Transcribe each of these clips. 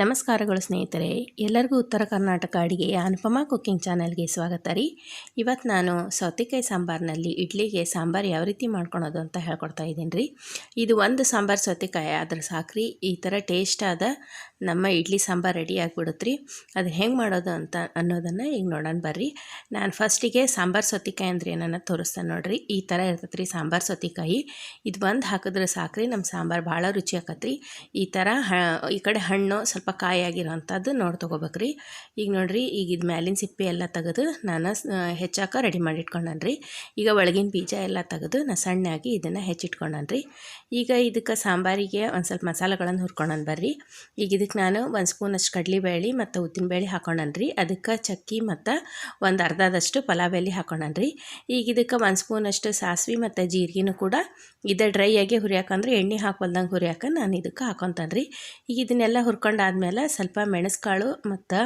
ನಮಸ್ಕಾರಗಳು ಸ್ನೇಹಿತರೆ, ಎಲ್ಲರಿಗೂ ಉತ್ತರ ಕರ್ನಾಟಕ ಅಡಿಗೆಯ ಅನುಪಮಾ ಕುಕ್ಕಿಂಗ್ ಚಾನಲ್ಗೆ ಸ್ವಾಗತ ರೀ. ಇವತ್ತು ನಾನು ಸೌತೆಕಾಯಿ ಸಾಂಬಾರಿನಲ್ಲಿ ಇಡ್ಲಿಗೆ ಸಾಂಬಾರು ಯಾವ ರೀತಿ ಮಾಡ್ಕೊಳೋದು ಅಂತ ಹೇಳ್ಕೊಡ್ತಾ ಇದ್ದೀನಿ ರೀ. ಇದು ಒಂದು ಸಾಂಬಾರು ಸೌತೆಕಾಯಿ, ಆದ್ರೆ ಸಾಕ್ರಿ, ಈ ಥರ ಟೇಸ್ಟ್ ಆದ ನಮ್ಮ ಇಡ್ಲಿ ಸಾಂಬಾರು ರೆಡಿ ಆಗಿಬಿಡುತ್ತೆ ರೀ. ಅದು ಹೆಂಗೆ ಮಾಡೋದು ಅಂತ ಅನ್ನೋದನ್ನು ಈಗ ನೋಡೋಣ ಬರ್ರಿ. ನಾನು ಫಸ್ಟಿಗೆ ಸಾಂಬಾರು ಸೌತೆಕಾಯಿ ಅಂದರೆ ಏನನ್ನ ತೋರಿಸ್ತಾನೆ ನೋಡ್ರಿ. ಈ ಥರ ಇರ್ತೈತೆ ರೀ ಸಾಂಬಾರು ಸೌತೆಕಾಯಿ. ಇದು ಒಂದು ಹಾಕಿದ್ರೆ ಸಾಕ್ರಿ ನಮ್ಮ ಸಾಂಬಾರು ಭಾಳ ರುಚಿ ಆಕತ್ರಿ. ಈ ಥರ ಈ ಕಡೆ ಹಣ್ಣು ಕಾಯಿ ಆಗಿರೋಂಥದ್ದು ನೋಡಿ ತೊಗೋಬೇಕ್ರಿ. ಈಗ ನೋಡಿರಿ, ಈಗ ಇದು ಮ್ಯಾಲಿನ ಸಿಪ್ಪೆ ಎಲ್ಲ ತೆಗೆದು ನಾನು ಹೆಚ್ಚಾಕ ರೆಡಿ ಮಾಡಿ ಇಟ್ಕೊಂಡನ್ರಿ ಈಗ ಒಳಗಿನ ಬೀಜ ಎಲ್ಲ ತೆಗೆದು ನಾ ಸಣ್ಣಾಗಿ ಇದನ್ನು ಹೆಚ್ಚಿಟ್ಕೊಂಡನ್ರಿ. ಈಗ ಇದಕ್ಕೆ ಸಾಂಬಾರಿಗೆ ಒಂದು ಸ್ವಲ್ಪ ಮಸಾಲೆಗಳನ್ನು ಹುರ್ಕೊಂಡನ್ ಬರ್ರಿ. ಈಗ ಇದಕ್ಕೆ ನಾನು ಒಂದು ಸ್ಪೂನಷ್ಟು ಕಡಲೆಬೇಳೆ ಮತ್ತು ಉದ್ದಿನಬೇಳೆ ಹಾಕೊಂಡನ್ರಿ. ಅದಕ್ಕೆ ಚಕ್ಕಿ ಮತ್ತು ಒಂದು ಅರ್ಧದಷ್ಟು ಪಲಾವ್ ಎಲೆ ಹಾಕೊಂಡನ್ರಿ. ಈಗ ಇದಕ್ಕೆ ಒಂದು ಸ್ಪೂನಷ್ಟು ಸಾಸಿವೆ ಮತ್ತು ಜೀರಿಗೆನೂ ಕೂಡ ಇದು ಡ್ರೈ ಆಗಿ ಹುರಿಯಾಕಂದ್ರೆ ಎಣ್ಣೆ ಹಾಕೊಲ್ದಂಗೆ ಹುರಿಯಾಕ ನಾನು ಇದಕ್ಕೆ ಹಾಕೊತಾನ್ರಿ. ಈಗ ಇದನ್ನೆಲ್ಲ ಹುರ್ಕೊಂಡಾದ್ಮೇಲೆ ಸ್ವಲ್ಪ ಮೆಣಸುಕಾಳು ಮತ್ತು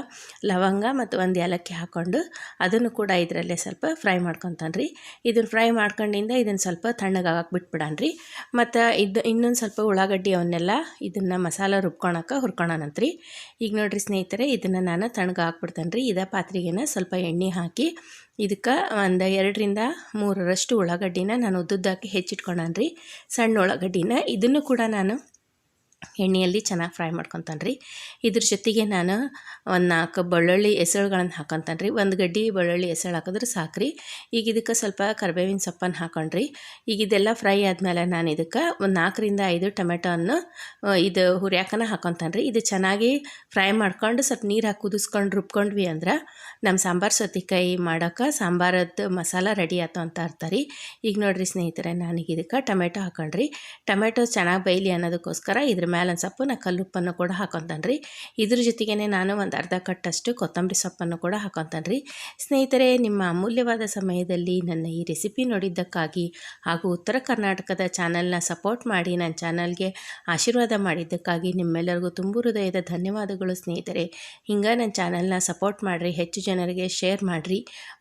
ಲವಂಗ ಮತ್ತು ಒಂದು ಏಲಕ್ಕಿ ಹಾಕ್ಕೊಂಡು ಅದನ್ನು ಕೂಡ ಇದರಲ್ಲೇ ಸ್ವಲ್ಪ ಫ್ರೈ ಮಾಡ್ಕೊತಾನ್ರಿ. ಇದನ್ನು ಫ್ರೈ ಮಾಡ್ಕೊಂಡಿಂದ ಇದನ್ನು ಸ್ವಲ್ಪ ತಣ್ಣಗಾಗಕ್ಕೆ ಬಿಟ್ಬಿಡಾನ್ರಿ. ಮತ್ತು ಇದು ಇನ್ನೊಂದು ಸ್ವಲ್ಪ ಉಳ್ಳಾಗಡ್ಡಿ ಅವನ್ನೆಲ್ಲ ಇದನ್ನು ಮಸಾಲ ರುಬ್ಕೊಳಕ್ಕೆ ಹುರ್ಕೊಳನಂತ್ರಿ ಈಗ ನೋಡಿರಿ ಸ್ನೇಹಿತರೆ, ಇದನ್ನು ನಾನು ತಣ್ಣಗೆ ಹಾಕ್ಬಿಡ್ತೇನೆ ರೀ ಇದೇ ಪಾತ್ರೆಗೇನ ಸ್ವಲ್ಪ ಎಣ್ಣೆ ಹಾಕಿ ಇದಕ್ಕೆ ಒಂದು ಎರಡರಿಂದ ಮೂರರಷ್ಟು ಉಳ್ಳಾಗಡ್ಡಿನ ನಾನು ಉದ್ದುದ್ದಾಕಿ ರೀ ಸಣ್ಣ ಉಳ್ಳಾಗಡ್ಡಿನ ಇದನ್ನು ಕೂಡ ನಾನು ಎಣ್ಣೆಯಲ್ಲಿ ಚೆನ್ನಾಗಿ ಫ್ರೈ ಮಾಡ್ಕೊತಾನೆ ರೀ ಇದ್ರ ಜೊತೆಗೆ ನಾನು ಒಂದು ನಾಲ್ಕು ಬೆಳ್ಳುಳ್ಳಿ ಎಸಳುಗಳನ್ನು ಹಾಕೊತಾನೆ ರೀ ಒಂದು ಗಡ್ಡಿ ಬೆಳ್ಳುಳ್ಳಿ ಎಸಳು ಹಾಕಿದ್ರೆ ಸಾಕ್ರಿ. ಈಗ ಇದಕ್ಕೆ ಸ್ವಲ್ಪ ಕರ್ಬೇವಿನ ಸೊಪ್ಪನ್ನು ಹಾಕೊಂಡ್ರಿ. ಈಗ ಇದೆಲ್ಲ ಫ್ರೈ ಆದಮೇಲೆ ನಾನು ಇದಕ್ಕೆ ಒಂದು ನಾಲ್ಕರಿಂದ ಐದು ಟೊಮೆಟೋವನ್ನು ಇದು ಹುರಿಯಾಕನ ಹಾಕೊತಾನೆ ರೀ ಇದು ಚೆನ್ನಾಗಿ ಫ್ರೈ ಮಾಡ್ಕೊಂಡು ಸ್ವಲ್ಪ ನೀರು ಹಾಕಿ ಕುದಿಸ್ಕೊಂಡು ರುಬ್ಕೊಂಡ್ವಿ ಅಂದ್ರೆ ನಮ್ಮ ಸಾಂಬಾರು ಸೌತೆಕಾಯಿ ಮಾಡೋಕೆ ಸಾಂಬಾರದ್ದು ಮಸಾಲ ರೆಡಿ ಆಯ್ತು ಅಂತ ಅರ್ಥ ಈಗ ನೋಡಿರಿ ಸ್ನೇಹಿತರೆ ನಾನೀಗ ಇದಕ್ಕೆ ಟೊಮೆಟೊ ಹಾಕೊಂಡ್ರಿ. ಟೊಮೆಟೊ ಚೆನ್ನಾಗಿ ಬೈಲಿ ಅನ್ನೋದಕ್ಕೋಸ್ಕರ ಇದ್ರ ಮೇಲೆ ಒಂದು ಸ್ವಲ್ಪ ನಾ ಕಲ್ಲುಪ್ಪನ್ನು ಕೂಡ ಹಾಕೊತಾನೆ ರೀ ಇದ್ರ ಜೊತೆಗೆ ನಾನು ಒಂದು ಅರ್ಧ ಕಟ್ಟಷ್ಟು ಕೊತ್ತಂಬರಿ ಸೊಪ್ಪನ್ನು ಕೂಡ ಹಾಕೊತಾನೆ ರೀ ಸ್ನೇಹಿತರೆ, ನಿಮ್ಮ ಅಮೂಲ್ಯವಾದ ಸಮಯದಲ್ಲಿ ನನ್ನ ಈ ರೆಸಿಪಿ ನೋಡಿದ್ದಕ್ಕಾಗಿ ಹಾಗೂ ಉತ್ತರ ಕರ್ನಾಟಕದ ಚಾನಲ್ನ ಸಪೋರ್ಟ್ ಮಾಡಿ ನನ್ನ ಚಾನಲ್ಗೆ ಆಶೀರ್ವಾದ ಮಾಡಿದ್ದಕ್ಕಾಗಿ ನಿಮ್ಮೆಲ್ಲರಿಗೂ ತುಂಬ ಹೃದಯದ ಧನ್ಯವಾದಗಳು ಸ್ನೇಹಿತರೆ. ಹಿಂಗೆ ನನ್ನ ಚಾನಲ್ನ ಸಪೋರ್ಟ್ ಮಾಡಿರಿ, ಹೆಚ್ಚು ಜನರಿಗೆ ಶೇರ್ ಮಾಡಿರಿ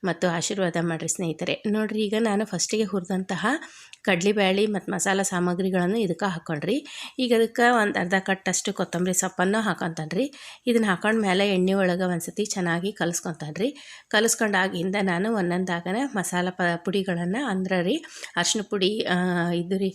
ಮತ್ತು ಆಶೀರ್ವಾದ ಮಾಡಿರಿ ಸ್ನೇಹಿತರೆ. ನೋಡಿರಿ, ಈಗ ನಾನು ಫಸ್ಟಿಗೆ ಹುರಿದಂತಹ ಕಡಲೆಬೇಳೆ ಮತ್ತು ಮಸಾಲ ಸಾಮಗ್ರಿಗಳನ್ನು ಇದಕ್ಕೆ ಹಾಕ್ಕೊಂಡ್ರಿ ಈಗ ಅದಕ್ಕೆ ಒಂದು ಅರ್ಧ ಕಟ್ಟಷ್ಟು ಕೊತ್ತಂಬರಿ ಸೊಪ್ಪನ್ನು ಹಾಕೊತಾನ್ರಿ. ಇದನ್ನು ಹಾಕೊಂಡ ಮೇಲೆ ಎಣ್ಣೆ ಒಳಗೆ ಒಂದು ಸತಿ ಚೆನ್ನಾಗಿ ಕಲಿಸ್ಕೊತಾನೆ ರೀ ಕಲಿಸ್ಕೊಂಡಾಗಿಂದ ನಾನು ಒಂದೊಂದಾಗನ ಮಸಾಲ ಪ, ಪುಡಿಗಳನ್ನು ಅಂದ್ರೆ ರೀ ಅರ್ಶಿನ ಪುಡಿ ಇದು ರೀ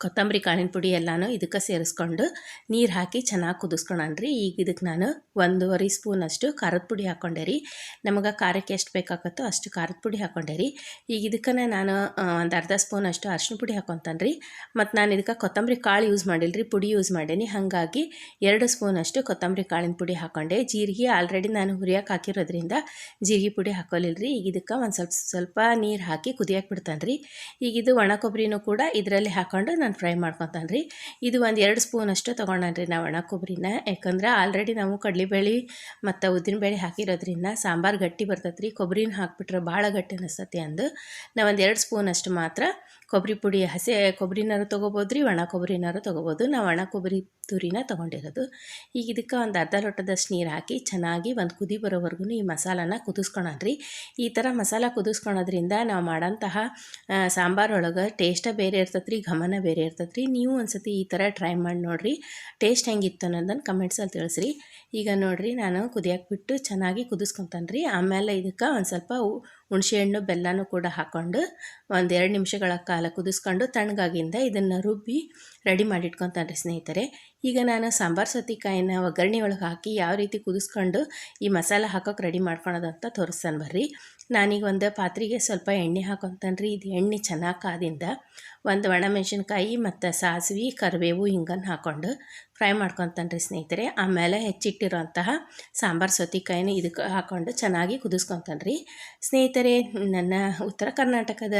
ಕೊತ್ತಂಬರಿ ಕಾಳಿನ ಪುಡಿ ಎಲ್ಲನೂ ಇದಕ್ಕೆ ಸೇರಿಸ್ಕೊಂಡು ನೀರು ಹಾಕಿ ಚೆನ್ನಾಗಿ ಕುದಿಸ್ಕೊಳನ್ರಿ ಈಗ ಇದಕ್ಕೆ ನಾನು ಒಂದೂವರೆ ಸ್ಪೂನಷ್ಟು ಖಾರದ ಪುಡಿ ಹಾಕ್ಕೊಂಡೆ ರೀ. ನಮಗೆ ಖಾರಕ್ಕೆ ಎಷ್ಟು ಬೇಕಾಗತ್ತೋ ಅಷ್ಟು ಖಾರದ ಪುಡಿ ಹಾಕ್ಕೊಂಡೆ ರೀ. ಈಗ ಇದಕ್ಕೆ ನಾನು ಒಂದು ಅರ್ಧ ಸ್ಪೂನಷ್ಟು ಅರ್ಶಿನ ಪುಡಿ ಹಾಕ್ಕೊಂತಾನೆ ರೀ ಮತ್ತು ನಾನು ಇದಕ್ಕೆ ಕೊತ್ತಂಬರಿ ಕಾಳು ಯೂಸ್ ಮಾಡಿಲ್ಲ ರೀ ಪುಡಿ ಯೂಸ್ ಮಾಡೇನಿ. ಹಾಗಾಗಿ ಎರಡು ಸ್ಪೂನಷ್ಟು ಕೊತ್ತಂಬರಿ ಕಾಳಿನ ಪುಡಿ ಹಾಕ್ಕೊಂಡೆ ಜೀರಿಗೆ ಆಲ್ರೆಡಿ ನಾನು ಹುರಿಯಕ್ಕೆ ಹಾಕಿರೋದ್ರಿಂದ ಜೀರಿಗೆ ಪುಡಿ ಹಾಕೋಲಿಲ್ಲ ರೀ ಈಗ ಇದಕ್ಕೆ ಒಂದು ಸ್ವಲ್ಪ ಸ್ವಲ್ಪ ನೀರು ಹಾಕಿ ಕುದಿಯಕ್ಕೆ ಬಿಡ್ತಾನೆ ರೀ ಈಗ ಇದು ಒಣ ಕೊಬ್ಬರಿನೂ ಕೂಡ ಇದರಲ್ಲಿ ಹಾಕ್ಕೊಂಡು ನಾನು ಫ್ರೈ ಮಾಡ್ಕೊತಾನೆ ರೀ ಇದು ಒಂದು ಎರಡು ಸ್ಪೂನಷ್ಟು ತೊಗೊಂಡಾನೆ ರೀ ನಾವು ಒಣ ಕೊಬ್ಬರಿನ ಯಾಕಂದ್ರೆ ಆಲ್ರೆಡಿ ನಾವು ಕಡಲೆಬೇಳೆ ಮತ್ತು ಉದ್ದಿನಬೇಳೆ ಹಾಕಿರೋದ್ರಿಂದ ಸಾಂಬಾರು ಗಟ್ಟಿ ಬರ್ತೈತೆ ರೀ ಕೊಬ್ಬರಿನ ಹಾಕ್ಬಿಟ್ರೆ ಭಾಳ ಗಟ್ಟಿ ಅನಿಸ್ತತಿ ಅಂದು. ನಾವು ಒಂದು ಎರಡು ಸ್ಪೂನಷ್ಟು ಮಾತ್ರ ಕೊಬ್ಬರಿ ಪುಡಿ ಹಸಿ ಕೊಬ್ಬರಿನಾರು ತೊಗೋಬೋದು ರೀ ಒಣ ಕೊಬ್ಬರಿನಾರು ತೊಗೋಬೋದು. ನಾವು ಒಣ ಕೊಬ್ಬರಿ ತುರಿನ ತೊಗೊಂಡಿರೋದು. ಈಗ ಇದಕ್ಕೆ ಒಂದು ಅರ್ಧ ಲೋಟದಷ್ಟು ನೀರು ಹಾಕಿ ಚೆನ್ನಾಗಿ ಒಂದು ಕುದಿ ಬರೋವರೆಗೂ ಈ ಮಸಾಲಾನ ಕುದಿಸ್ಕೊಳನ್ರಿ ಈ ಥರ ಮಸಾಲ ಕುದಿಸ್ಕೊಳೋದ್ರಿಂದ ನಾವು ಮಾಡೋಂತಹ ಸಾಂಬಾರೊಳಗೆ ಟೇಸ್ಟೇ ಬೇರೆ ಇರ್ತದ್ರಿ ಘಮನ ಬೇರೆ ಇರ್ತದ್ರಿ ನೀವು ಒಂದು ಸತಿ ಈ ಥರ ಟ್ರೈ ಮಾಡಿ ನೋಡಿರಿ. ಟೇಸ್ಟ್ ಹೆಂಗಿತ್ತು ಅನ್ನೋದನ್ನು ಕಮೆಂಟ್ಸಲ್ಲಿ ತಿಳಿಸ್ರಿ. ಈಗ ನೋಡಿರಿ, ನಾನು ಕುದಿಯಾಕ್ಬಿಟ್ಟು ಚೆನ್ನಾಗಿ ಕುದಿಸ್ಕೊತಾನೆ ರೀ ಆಮೇಲೆ ಇದಕ್ಕೆ ಒಂದು ಸ್ವಲ್ಪ ಹುಣಸೆಹಣ್ಣು ಬೆಲ್ಲನೂ ಕೂಡ ಹಾಕ್ಕೊಂಡು ಒಂದು ಎರಡು ನಿಮಿಷಗಳ ಕಾಲ ಕುದಿಸ್ಕೊಂಡು ತಣ್ಣಗಾಗಿಂದ ಇದನ್ನು ರುಬ್ಬಿ ರೆಡಿ ಮಾಡಿ ಇಟ್ಕೊತಾನೆ ರೀ ಸ್ನೇಹಿತರೆ. ಈಗ ನಾನು ಸಾಂಬಾರು ಸೌತೆಕಾಯಿನ ಒಗ್ಗರಣೆ ಒಳಗೆ ಹಾಕಿ ಯಾವ ರೀತಿ ಕುದಿಸ್ಕೊಂಡು ಈ ಮಸಾಲ ಹಾಕೋಕೆ ರೆಡಿ ಮಾಡ್ಕೊಳೋದು ಅಂತ ತೋರಿಸ್ತಾನೆ ಬರ್ರಿ. ನಾನೀಗ ಒಂದು ಪಾತ್ರೆಗೆ ಸ್ವಲ್ಪ ಎಣ್ಣೆ ಹಾಕೊತಾನೆ ರೀ ಇದು ಎಣ್ಣೆ ಚೆನ್ನಾಗಿ ಕಾದಿಂದ ಒಂದು ಒಣಮೆಣಸಿನ್ಕಾಯಿ ಮತ್ತು ಸಾಸಿವೆ, ಕರಿಬೇವು ಹಿಂಗನ್ನು ಹಾಕ್ಕೊಂಡು ಫ್ರೈ ಮಾಡ್ಕೊತಾನೆ ರೀ ಸ್ನೇಹಿತರೆ ಆಮೇಲೆ ಹೆಚ್ಚಿಟ್ಟಿರೋಂತಹ ಸಾಂಬಾರು ಸೌತೆಕಾಯಿನ ಇದಕ್ಕೆ ಹಾಕ್ಕೊಂಡು ಚೆನ್ನಾಗಿ ಕುದಿಸ್ಕೊತಾನೆ ರೀ ಸ್ನೇಹಿತರೆ, ನನ್ನ ಉತ್ತರ ಕರ್ನಾಟಕದ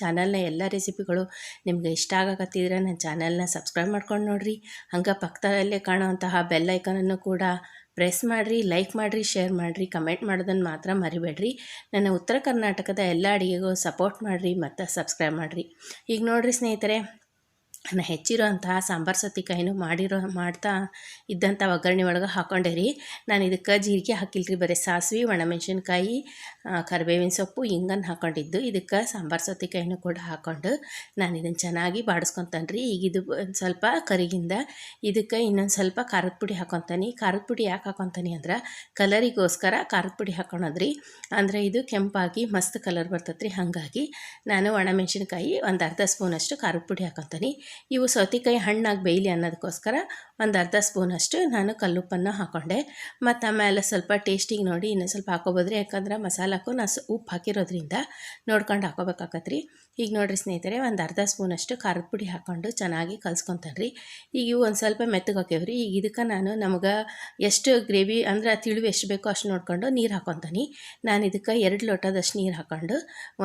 ಚಾನಲ್ನ ಎಲ್ಲ ರೆಸಿಪಿಗಳು ನಿಮಗೆ ಇಷ್ಟ ಆಗಕತ್ತಿದ್ರೆ ನನ್ನ ಚಾನಲ್ನ ಸಬ್ಸ್ಕ್ರೈಬ್ ಮಾಡ್ಕೊಂಡು ನೋಡಿರಿ. ಹಂಗೆ ಪಕ್ಕದಲ್ಲೇ ಕಾಣುವಂತಹ ಬೆಲ್ ಐಕನನ್ನು ಕೂಡ ಪ್ರೆಸ್ ಮಾಡಿರಿ ಲೈಕ್ ಮಾಡಿರಿ ಶೇರ್ ಮಾಡಿರಿ ಕಮೆಂಟ್ ಮಾಡೋದನ್ನು ಮಾತ್ರ ಮರಿಬೇಡ್ರಿ. ನನ್ನ ಉತ್ತರ ಕರ್ನಾಟಕದ ಎಲ್ಲ ಅಡಿಗೆಗೂ ಸಪೋರ್ಟ್ ಮಾಡಿರಿ ಮತ್ತು ಸಬ್ಸ್ಕ್ರೈಬ್ ಮಾಡಿರಿ. ಈಗ ನೋಡಿರಿ ಸ್ನೇಹಿತರೆ ನಾ ಹೆಚ್ಚಿರೋಂತಹ ಸಾಂಬಾರು ಸೌತೆಕಾಯಿನೂ ಮಾಡಿರೋ ಮಾಡ್ತಾ ಇದ್ದಂಥ ಒಗ್ಗರಣೆ ಒಳಗೆ ಹಾಕ್ಕೊಂಡೆ ರೀ. ನಾನು ಇದಕ್ಕೆ ಜೀರಿಗೆ ಹಾಕಿಲ್ಲ ರೀ ಬರೀ ಸಾಸಿವೆ, ಒಣಮೆಣ್ಸಿನ್ಕಾಯಿ ಕರಿಬೇವಿನ ಸೊಪ್ಪು ಹಿಂಗನ್ನು ಹಾಕ್ಕೊಂಡಿದ್ದು ಇದಕ್ಕೆ ಸಾಂಬಾರು ಸೌತೆಕಾಯಿನೂ ಕೂಡ ಹಾಕ್ಕೊಂಡು ನಾನು ಇದನ್ನು ಚೆನ್ನಾಗಿ ಬಾಡಿಸ್ಕೊತಾನೆ ರೀ. ಈಗ ಇದು ಸ್ವಲ್ಪ ಕರಿಗಿಂದ ಇದಕ್ಕೆ ಇನ್ನೊಂದು ಸ್ವಲ್ಪ ಖಾರದ ಪುಡಿ ಹಾಕೊತಾನೆ. ಖಾರದ ಪುಡಿ ಯಾಕೆ ಹಾಕೊತಾನೆ ಅಂದ್ರೆ ಕಲರಿಗೋಸ್ಕರ ಖಾರದ ಪುಡಿ ಹಾಕೊಳೋದ್ರಿ ಅಂದರೆ ಇದು ಕೆಂಪಾಗಿ ಮಸ್ತ್ ಕಲರ್ ಬರ್ತೈತೆ ರೀ ಹಾಗಾಗಿ ನಾನು ಒಣಮೆಣ್ಸಿನ್ಕಾಯಿ ಒಂದು ಅರ್ಧ ಸ್ಪೂನಷ್ಟು ಖಾರದ ಪುಡಿ ಹಾಕ್ಕೊತಾನೆ ಇವು ಸೌತೆಕಾಯಿ ಹಣ್ಣಾಗಿ ಬೇಯಲಿ ಅನ್ನೋದಕ್ಕೋಸ್ಕರ ಒಂದು ಅರ್ಧ ಸ್ಪೂನಷ್ಟು ನಾನು ಕಲ್ಲುಪ್ಪನ್ನು ಹಾಕ್ಕೊಂಡೆ ಮತ್ತು ಆಮೇಲೆ ಸ್ವಲ್ಪ ಟೇಸ್ಟಿಗೆ ನೋಡಿ ಇನ್ನೂ ಸ್ವಲ್ಪ ಹಾಕೋಬೋದ್ರಿ. ಯಾಕಂದ್ರೆ ಮಸಾಲಕ್ಕೂ ನಾ ಉಪ್ಪು ಹಾಕಿರೋದ್ರಿಂದ ನೋಡ್ಕೊಂಡು ಹಾಕೋಬೇಕಾಗತ್ತೆ ರೀ ಈಗ ನೋಡಿರಿ ಸ್ನೇಹಿತರೆ, ಒಂದು ಅರ್ಧ ಸ್ಪೂನಷ್ಟು ಖಾರದ ಪುಡಿ ಹಾಕ್ಕೊಂಡು ಚೆನ್ನಾಗಿ ಕಲ್ಸ್ಕೊತಾನೆ ರೀ ಈಗ ಇವು ಒಂದು ಸ್ವಲ್ಪ ಮೆತ್ತಗೆ ಹಾಕ್ಯವ್ರಿ ಈಗ ಇದಕ್ಕೆ ನಾನು ನಮ್ಗೆ ಎಷ್ಟು ಗ್ರೇವಿ ಅಂದ್ರೆ ತಿಳಿವು ಎಷ್ಟು ಬೇಕೋ ಅಷ್ಟು ನೋಡ್ಕೊಂಡು ನೀರು ಹಾಕೊತಾನೆ. ನಾನು ಇದಕ್ಕೆ ಎರಡು ಲೋಟದಷ್ಟು ನೀರು ಹಾಕ್ಕೊಂಡು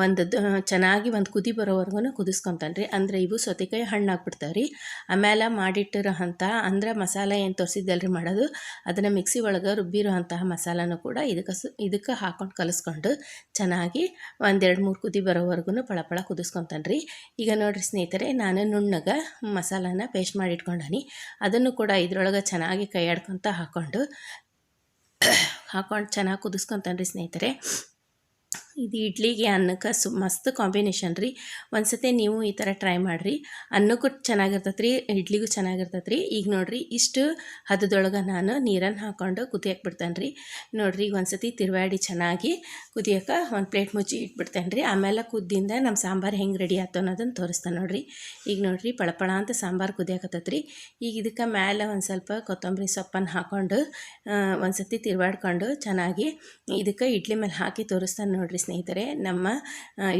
ಒಂದು ಚೆನ್ನಾಗಿ ಒಂದು ಕುದಿ ಬರೋವರೆಗೂ ಕುದಿಸ್ಕೊತಾನೆ ರೀ ಅಂದರೆ ಇವು ಸೌತೆಕಾಯಿ ಹಣ್ಣು ಹಾಕ್ಬಿಡ್ತಾವೆ ರೀ ಆಮೇಲೆ ಮಾಡಿಟ್ಟಿರೋ ಅಂಥ ಅಂದರೆ ಮಸಾಲೆ ಏನು ತೋರಿಸಿದ್ದಲ್ರಿ ಮಾಡೋದು, ಅದನ್ನು ಮಿಕ್ಸಿ ಒಳಗೆ ರುಬ್ಬಿರೋ ಅಂತಹ ಮಸಾಲನೂ ಕೂಡ ಇದಕ್ಕೆ ಸು, ಇದಕ್ಕೆ ಹಾಕೊಂಡು ಕಲಿಸ್ಕೊಂಡು ಚೆನ್ನಾಗಿ ಒಂದೆರಡು ಮೂರು ಕುದಿ ಬರೋವರೆಗೂ ಪಳಪಳ ಕುದಿಸ್ಕೊತಾನೆ ರೀ ಈಗ ನೋಡಿರಿ ಸ್ನೇಹಿತರೆ, ನಾನು ನುಣ್ಣಗೆ ಮಸಾಲಾನ ಪೇಸ್ಟ್ ಮಾಡಿ ಇಟ್ಕೊಂಡಾನಿ ಅದನ್ನು ಕೂಡ ಇದ್ರೊಳಗೆ ಚೆನ್ನಾಗಿ ಕೈ ಆಡ್ಕೊತ ಹಾಕ್ಕೊಂಡು ಹಾಕೊಂಡು ಚೆನ್ನಾಗಿ ಕುದಿಸ್ಕೊತಾನೆ ರೀ ಸ್ನೇಹಿತರೆ. ಇದು ಇಡ್ಲಿಗೆ ಅನ್ನಕ್ಕೆ ಸು, ಮಸ್ತ್ ಕಾಂಬಿನೇಷನ್ ರೀ. ಒಂದು ಸತಿ ನೀವು ಈ ಥರ ಟ್ರೈ ಮಾಡಿರಿ. ಅನ್ನಕ್ಕೂ ಚೆನ್ನಾಗಿರ್ತೈತೆ ರೀ ಇಡ್ಲಿಗೂ ಚೆನ್ನಾಗಿರ್ತೈತೆ ರೀ ಈಗ ನೋಡಿರಿ, ಇಷ್ಟು ಹದದೊಳಗೆ ನಾನು ನೀರನ್ನು ಹಾಕ್ಕೊಂಡು ಕುದಿಯಕ್ಕೆ ಬಿಡ್ತೇನೆ ರೀ. ನೋಡಿರಿ, ಈಗ ಒಂದು ಸತಿ ತಿರುವಾಡಿ ಚೆನ್ನಾಗಿ ಕುದಿಯೋಕೆ ಒಂದು ಪ್ಲೇಟ್ ಮುಚ್ಚಿ ಇಟ್ಬಿಡ್ತೇನೆ ರೀ. ಆಮೇಲೆ ಕುದ್ದಿಂದ ನಮ್ಮ ಸಾಂಬಾರು ಹೆಂಗೆ ರೆಡಿ ಆಯ್ತು ಅನ್ನೋದನ್ನು ತೋರಿಸ್ತೇನೆ ನೋಡಿರಿ. ಈಗ ನೋಡಿರಿ ಪಳಪಳ ಅಂತ ಸಾಂಬಾರು ಕುದಿಯಾಕತ್ತೈತೆ ರೀ ಈಗ ಇದಕ್ಕೆ ಮೇಲೆ ಒಂದು ಸ್ವಲ್ಪ ಕೊತ್ತಂಬರಿ ಸೊಪ್ಪನ್ನು ಹಾಕ್ಕೊಂಡು ಒಂದು ಸತಿ ತಿರುವಾಡ್ಕೊಂಡು ಚೆನ್ನಾಗಿ ಇದಕ್ಕೆ ಇಡ್ಲಿ ಮೇಲೆ ಹಾಕಿ ತೋರಿಸ್ತಾನೆ ನೋಡಿರಿ. ಸ್ನೇಹಿತರೆ, ನಮ್ಮ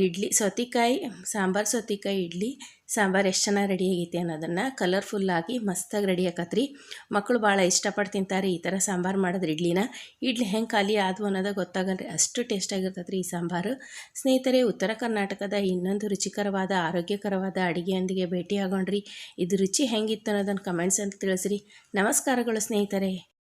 ಇಡ್ಲಿ, ಸೌತೆಕಾಯಿ, ಸಾಂಬಾರು, ಸೌತೆಕಾಯಿ ಇಡ್ಲಿ, ಸಾಂಬಾರು ಎಷ್ಟು ಚೆನ್ನಾಗಿ ರೆಡಿ ಆಗೈತಿ ಅನ್ನೋದನ್ನು ಕಲರ್ಫುಲ್ಲಾಗಿ ಮಸ್ತಾಗಿ ರೆಡಿ ಆಕತ್ರಿ ಮಕ್ಕಳು ಭಾಳ ಇಷ್ಟಪಟ್ಟು ತಿಂತಾರೆ ಈ ಥರ ಸಾಂಬಾರು ಮಾಡಿದ್ರೆ ಇಡ್ಲಿನ. ಇಡ್ಲಿ ಹೆಂಗೆ ಖಾಲಿ ಆದವು ಅನ್ನೋದು ಗೊತ್ತಾಗಲ್ಲ ಅಷ್ಟು ಟೇಸ್ಟಾಗಿರ್ತೈತೆ ರೀ ಈ ಸಾಂಬಾರು. ಸ್ನೇಹಿತರೆ, ಉತ್ತರ ಕರ್ನಾಟಕದ ಇನ್ನೊಂದು ರುಚಿಕರವಾದ, ಆರೋಗ್ಯಕರವಾದ ಅಡುಗೆಯೊಂದಿಗೆ ಭೇಟಿ ಆಗೋಣ್ರಿ ಇದು ರುಚಿ ಹೆಂಗಿತ್ತು ಅನ್ನೋದನ್ನು ಕಮೆಂಟ್ಸ್ ಅಂತ ತಿಳಿಸ್ರಿ. ನಮಸ್ಕಾರಗಳು ಸ್ನೇಹಿತರೆ.